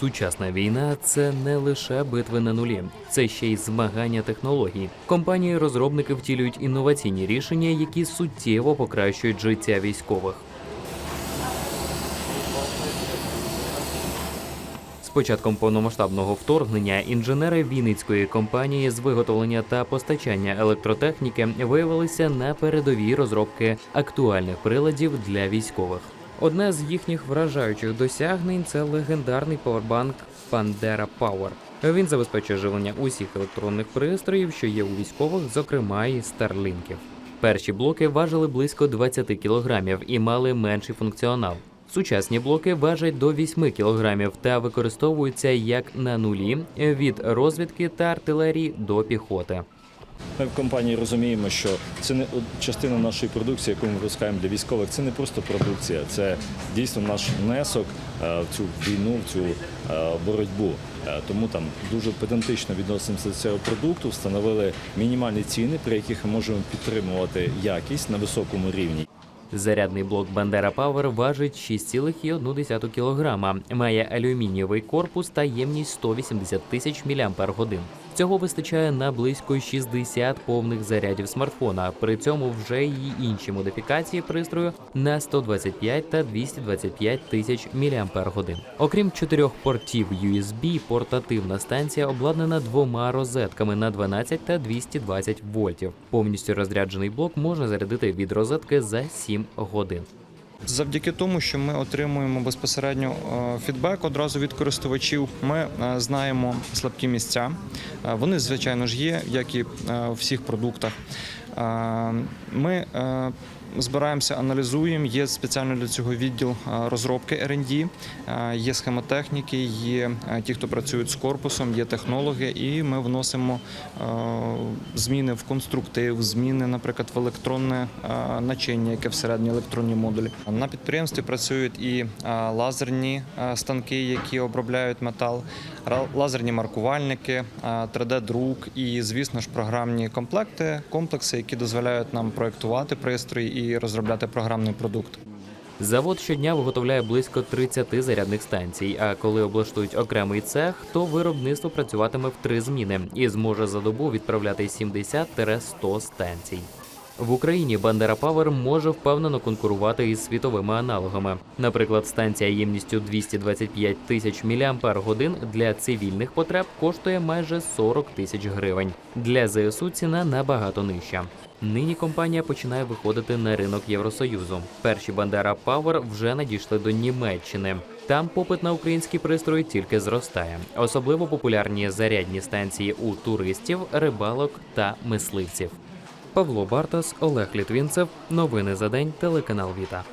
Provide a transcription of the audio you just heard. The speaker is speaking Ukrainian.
Сучасна війна це не лише битви на нулі, це ще й змагання технологій. Компанії-розробники втілюють інноваційні рішення, які суттєво покращують життя військових. З початком повномасштабного вторгнення інженери Вінницької компанії з виготовлення та постачання електротехніки виявилися на передовій розробки актуальних приладів для військових. Одне з їхніх вражаючих досягнень це легендарний павербанк Pandera Power. Він забезпечує живлення усіх електронних пристроїв, що є у військових, зокрема і старлінків. Перші блоки важили близько 20 кілограмів і мали менший функціонал. Сучасні блоки важать до 8 кілограмів та використовуються як на нулі від розвідки та артилерії до піхоти. Ми в компанії розуміємо, що це не частина нашої продукції, яку ми випускаємо для військових. Це не просто продукція, це дійсно наш внесок е, в цю війну, в цю е, боротьбу. Е, Тому там дуже педантично відносимося до цього продукту, встановили мінімальні ціни, при яких ми можемо підтримувати якість на високому рівні. Зарядний блок Bandera Power важить 6,1 кг, має алюмінієвий корпус та ємність 180 тисяч мАч. Цього вистачає на близько 60 повних зарядів смартфона. При цьому вже й інші модифікації пристрою на 125 та 225 тисяч мАч. Окрім чотирьох портів USB, портативна станція обладнана двома розетками на 12 та 220 вольтів. Повністю розряджений блок можна зарядити від розетки за 7 годин. Завдяки тому, що ми отримуємо безпосередньо е, фідбек одразу від користувачів, ми е, знаємо слабкі місця. Е, Вони, звичайно ж, є, як і в всіх продуктах. Ми збираємося, аналізуємо. Є спеціально для цього відділ е, розробки R&D, е, є схемотехніки, є е, ті, хто працюють з корпусом, є технологи, і ми вносимо зміни в конструктив, зміни, наприклад, в електронне начиння, яке всередині електронні модулі. На підприємстві працюють і лазерні станки, які обробляють метал, лазерні маркувальники, е, 3D-друк і, звісно ж, програмні комплекти, комплекси, які дозволяють нам проєктувати пристрої і розробляти програмний продукт. Завод щодня виготовляє близько 30 зарядних станцій. А коли облаштують окремий цех, то виробництво працюватиме в три зміни і зможе за добу відправляти 70-100 станцій. В Україні Bandera Power може впевнено конкурувати із світовими аналогами. Наприклад, станція ємністю 225 тисяч мАч для цивільних потреб коштує майже 40 тисяч гривень. Для ЗСУ ціна набагато нижча. Нині компанія починає виходити на ринок Євросоюзу. Перші Bandera Power вже надійшли до Німеччини. Там попит на українські пристрої тільки зростає. Особливо популярні зарядні станції у туристів, рибалок та мисливців. Павло Бартас, Олег Літвінцев. Новини за день. Телеканал Віта.